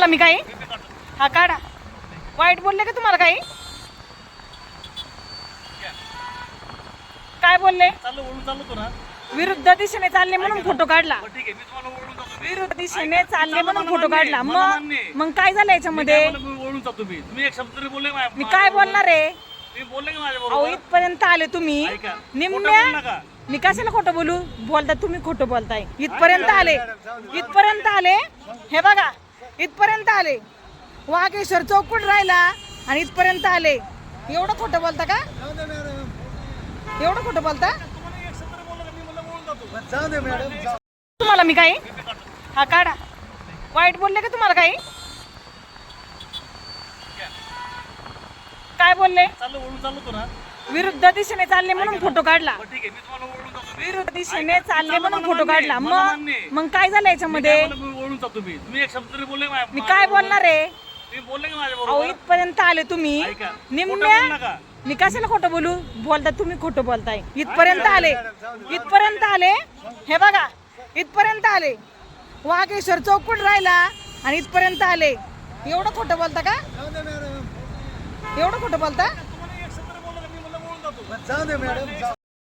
तुम्हाला मी काही? हा काढा. वाईट बोलले का तुम्हाला काही? काय बोलले? विरुद्ध दिशेने चालले म्हणून फोटो काढला. विरुद्ध दिशेने चालले म्हणून फोटो काढला. मग. मग काय झालं याच्यामध्ये? मी काय बोलणार आहे? अहो इथपर्यंत आले तुम्ही. निम्म्या मी कशाला खोटं बोलू? बोलता तुम्ही खोटं बोलताय. इथपर्यंत आले. इथपर्यंत आले. हे बघा इथपर्यंत आले. वाघेश्वर चौकून राहिला आणि इथपर्यंत आले. एवढं खोटं बोलता का? एवढं खोटं बोलता? तुम्हाला? मी काही? हा काढा. वाईट बोलले का तुम्हाला काही? काय बोलले? विरुद्ध दिशेने चालले म्हणून फोटो काढला. विरुद्ध दिशेने चालले म्हणून फोटो काढला. मग. मग काय झालं याच्यामध्ये? मी तुम्ही. एक शब्द तरी बोलले माझ्या- मी काय. बोलणार आहे? मी बोलले का माझ्या अहो बरोबर इथपर्यंत आले तुम्ही. ऐका खोटं निम्म्या नका. मी कशाला खोटं बोलू? बोलता तुम्ही खोटं बोलताय. इथपर्यंत आले. इथपर्यंत आले. हे बघा इथपर्यंत आले. वाघेश्वर चौकून राहिला आणि इथपर्यंत आले. एवढं खोटं बोलता का? एवढं खोटं बोलता? तुम्हाला एक शब्द तरी बोलला का? मी म्हणलं ओढून जातो.